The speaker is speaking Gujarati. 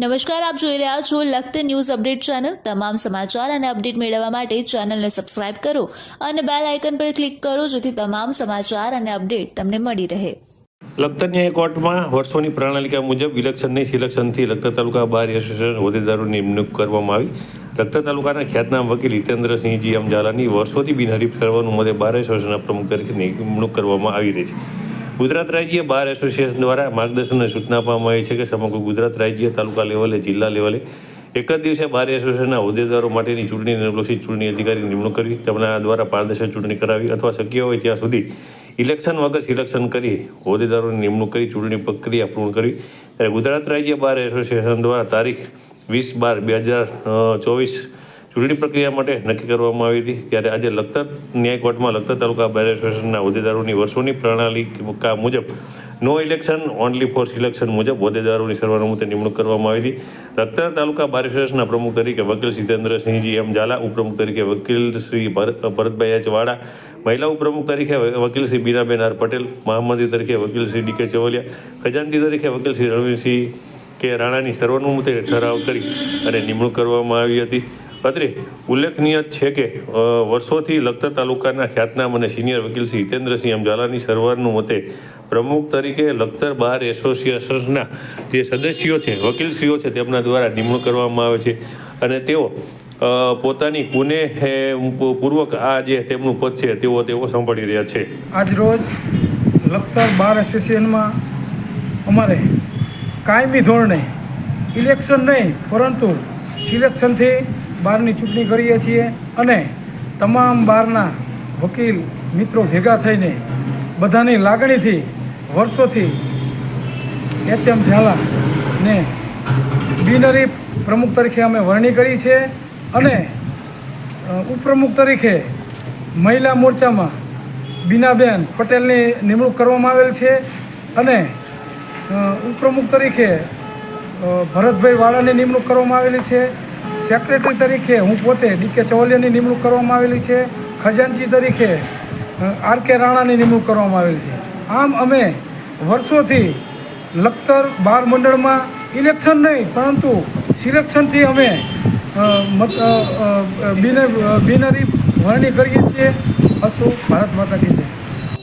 નમસ્કાર, આપ જોઈ રહ્યા છો લખત ન્યૂઝ અપડેટ ચેનલ. તમામ સમાચાર અને અપડેટ મેળવવા માટે ચેનલને સબસ્ક્રાઇબ કરો અને બેલ આઇકન પર ક્લિક કરો, જેથી તમામ સમાચાર અને અપડેટ તમને મળી રહે. લખતર ન્યાય કોર્ટમાં વર્ષોની પ્રણાલિકા મુજબ ઇલેક્શનની સિલેક્શનથી લખતર તાલુકા બાર એસોસિએશન હોદ્દેદારોની નિમણૂક કરવામાં આવી. લખતર તાલુકાના ખ્યાતનામ વકીલ હિતેન્દ્રસિંહજી અમજાલાની વર્ષોથી બિનહરીફ સર્વાનુમતે બાર એસોસિએશનના પ્રમુખ તરીકે નિમણૂક કરવામાં આવી રહી છે. ગુજરાત રાજ્ય બાર એસોસિએશન દ્વારા માર્ગદર્શન અને સૂચના આપવામાં આવી છે કે સમગ્ર ગુજરાત રાજ્ય તાલુકા લેવલે, જિલ્લા લેવલે એક જ દિવસે બાર એસોસિએશનના હોદ્દેદારો માટેની ચૂંટણીને અનુલક્ષી ચૂંટણી અધિકારીની નિમણૂક કરવી તેમના દ્વારા પારદર્શક ચૂંટણી કરાવી અથવા શક્ય હોય ત્યાં સુધી ઇલેક્શન વગર સિલેક્શન કરી હોદ્દેદારોની નિમણૂક કરી, ચૂંટણી પ્રક્રિયા પૂર્ણ કરવી ત્યારે ગુજરાત રાજ્ય બાર એસોસિએશન દ્વારા તારીખ વીસ બાર બે હજાર ચોવીસ ચૂંટણી પ્રક્રિયા માટે નક્કી કરવામાં આવી હતી. ત્યારે આજે લખતર ન્યાય કોર્ટમાં લખતર તાલુકા બાર એસોસિએશનના હોદ્દેદારોની વર્ષોની પ્રણાલિકા મુજબ no election only for selection મુજબ હોદ્દેદારોની સર્વાનુમતે નિમણૂક કરવામાં આવી હતી. લખતર તાલુકા બાર એસોસિએશનના પ્રમુખ તરીકે વકીલ સિદ્ધેન્દ્રસિંહજી એમ ઝાલા ઉપપ્રમુખ તરીકે વકીલ શ્રી ભરત ભરતભાઈ એચ મહિલા ઉપપ્રમુખ તરીકે વકીલ શ્રી બીનાબેન આર પટેલ, મહામંત્રી તરીકે વકીલ શ્રી ડી કે ચવલિયા ખજાનતી તરીકે વકીલ શ્રી રણવીરસિંહ કે રાણાની સર્વાનુમતે ઠરાવ કરી અને નિમણૂક કરવામાં આવી હતી. અત્રે ઉલ્લેખનીય છે કે વર્ષોથી લખતર તાલુકાના ખ્યાતનામ અને સિનિયર વકીલ શ્રી હિતેન્દ્રસિંહ અમજાલાની મતે પ્રમુખ તરીકે લખતર બાર એસોસિએશન્સના જે સદસ્યો છે, વકીલશ્રીઓ છે, તેમના દ્વારા નિમણૂક કરવામાં આવે છે. અને તેઓ પોતાની કુને પૂર્વક આ જે તેમનું પદ છે, તેઓ તેઓ સંભાળી રહ્યા છે. આજરોજ લખતર બાર એસોસિએશનમાં અમારે કાયમી ધોરણે ઇલેક્શન નહીં, પરંતુ સિલેક્શનથી બારની ચૂંટણી કરીએ છીએ અને તમામ બારના વકીલ મિત્રો ભેગા થઈને બધાની લાગણીથી વર્ષોથી એચ એમ ઝાલાને બિનરી પ્રમુખ તરીકે અમે વરણી કરી છે અને ઉપપ્રમુખ તરીકે મહિલા મોરચામાં બીનાબેન પટેલની નિમણૂક કરવામાં આવેલ છે અને ઉપપ્રમુખ તરીકે ભરતભાઈ વાળાની નિમણૂક કરવામાં આવેલી છે. સેક્રેટરી તરીકે હું પોતે ડીકે ચવલિયાની નિમણૂક કરવામાં આવેલી છે ખજાનચી તરીકે આર કે રાણાની નિમણૂક કરવામાં આવેલી છે. આમ અમે વર્ષોથી લખતર બાર મંડળમાં ઇલેક્શન નહીં પરંતુ સિલેક્શનથી અમે મત અ, વરણી કરીએ છીએ. અસ્તુ ભારત માતા કી જય.